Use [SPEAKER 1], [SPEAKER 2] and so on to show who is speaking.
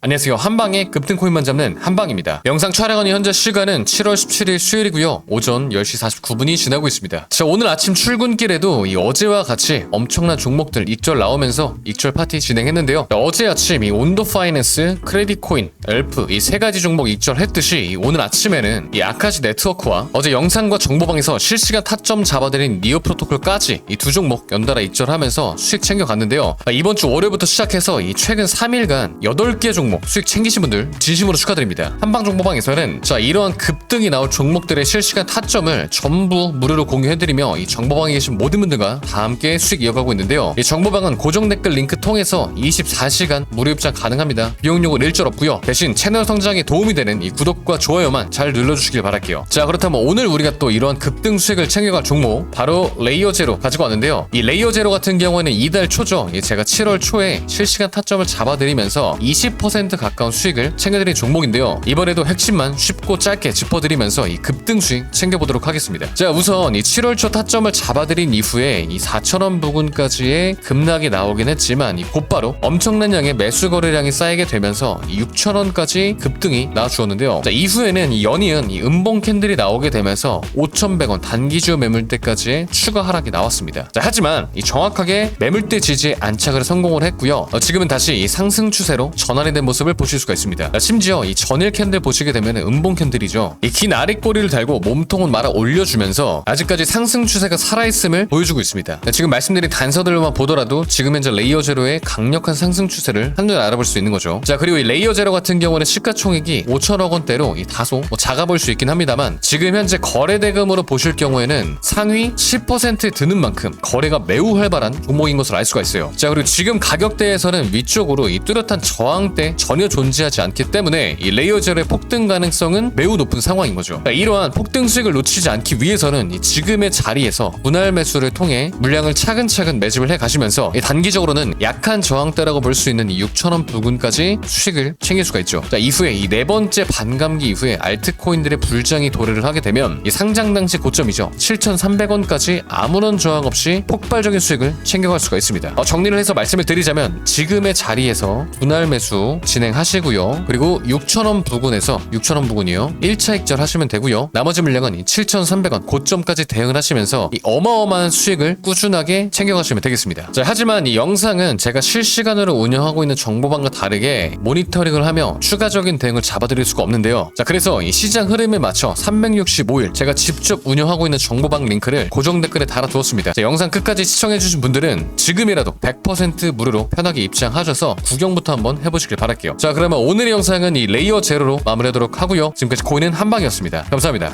[SPEAKER 1] 안녕하세요. 한방에 급등 코인만 잡는 한방입니다. 영상 촬영하는 현재 시간은 7월 17일 수요일이고요. 오전 10시 49분이 지나고 있습니다. 자, 오늘 아침 출근길에도 이 어제와 같이 엄청난 종목들 익절 나오면서 익절 파티 진행했는데요. 자, 어제 아침 이 온도 파이낸스, 크레딧 코인, 엘프 이 세 가지 종목 익절했듯이 이 오늘 아침에는 이 아카시 네트워크와 어제 영상과 정보방에서 실시간 타점 잡아드린 니오 프로토콜까지 이 두 종목 연달아 익절하면서 수익 챙겨갔는데요. 아, 이번 주 월요일부터 시작해서 이 최근 3일간 8개 종목 수익 챙기신 분들 진심으로 축하드립니다. 한방 정보방에서는 자 이러한 급등이 나올 종목들의 실시간 타점을 전부 무료로 공유해드리며 이 정보방에 계신 모든 분들과 다 함께 수익 이어가고 있는데요. 이 정보방은 고정 댓글 링크 통해서 24시간 무료 입장 가능합니다. 비용 요금 일절 없고요. 대신 채널 성장에 도움이 되는 이 구독과 좋아요만 잘 눌러주시길 바랄게요. 자 그렇다면 오늘 우리가 또 이러한 급등 수익을 챙겨갈 종목 바로 레이어 제로 가지고 왔는데요. 이 레이어 제로 같은 경우에는 이달 초죠. 이 제가 7월 초에 실시간 타점을 잡아드리면서 20% 가까운 수익을 챙겨드린 종목인데요. 이번에도 핵심만 쉽고 짧게 짚어드리면서 이 급등 수익 챙겨보도록 하겠습니다. 자 우선 이 7월 초 타점을 잡아드린 이후에 이 4천원 부근까지의 급락이 나오긴 했지만 이 곧바로 엄청난 양의 매수 거래량이 쌓이게 되면서 6천원까지 급등이 나와주었는데요. 자 이후에는 이 연이은 이 음봉 캔들이 나오게 되면서 5,100원 단기주 매물대까지의 추가 하락이 나왔습니다. 자 하지만 이 정확하게 매물대 지지에 안착을 성공을 했고요. 어, 지금은 다시 이 상승 추세로 전환이 된 모습을 보실 수가 있습니다. 자, 심지어 이 전일 캔들 보시게 되면 음봉 캔들이죠. 이 긴 아랫꼬리를 달고 몸통은 말아 올려주면서 아직까지 상승 추세가 살아있음을 보여주고 있습니다. 자, 지금 말씀드린 단서들만 보더라도 지금 현재 레이어 제로의 강력한 상승 추세를 한눈에 알아볼 수 있는 거죠. 자 그리고 이 레이어 제로 같은 경우는 시가총액이 5천억 원대로 이 다소 뭐 작아 보일 수 있긴 합니다만 지금 현재 거래 대금으로 보실 경우에는 상위 10%에 드는 만큼 거래가 매우 활발한 종목인 것을 알 수가 있어요. 자 그리고 지금 가격대에서는 위쪽으로 이 뚜렷한 저항대 전혀 존재하지 않기 때문에 이 레이어 제로의 폭등 가능성은 매우 높은 상황인 거죠. 자, 이러한 폭등 수익을 놓치지 않기 위해서는 이 지금의 자리에서 분할 매수를 통해 물량을 차근차근 매집을 해 가시면서 이 단기적으로는 약한 저항대라고 볼 수 있는 이 6천원 부근까지 수익을 챙길 수가 있죠. 자 이후에 이 네 번째 반감기 이후에 알트코인들의 불장이 도래를 하게 되면 이 상장 당시 고점이죠. 7,300원까지 아무런 저항 없이 폭발적인 수익을 챙겨갈 수가 있습니다. 어, 정리를 해서 말씀을 드리자면 지금의 자리에서 분할 매수 진행하시고요. 그리고 6,000원 부근에서 6,000원 부근이요. 1차 익절 하시면 되고요. 나머지 물량은 이 7,300원 고점까지 대응을 하시면서 이 어마어마한 수익을 꾸준하게 챙겨가시면 되겠습니다. 자, 하지만 이 영상은 제가 실시간으로 운영하고 있는 정보방과 다르게 모니터링을 하며 추가적인 대응을 잡아드릴 수가 없는데요. 자, 그래서 이 시장 흐름에 맞춰 365일 제가 직접 운영하고 있는 정보방 링크를 고정 댓글에 달아두었습니다. 자, 영상 끝까지 시청해주신 분들은 지금이라도 100% 무료로 편하게 입장하셔서 구경부터 한번 해보시길 바 랄게요. 자, 그러면 오늘의 영상은 이 레이어 제로로 마무리하도록 하고요. 지금까지 고인은 한방이었습니다. 감사합니다.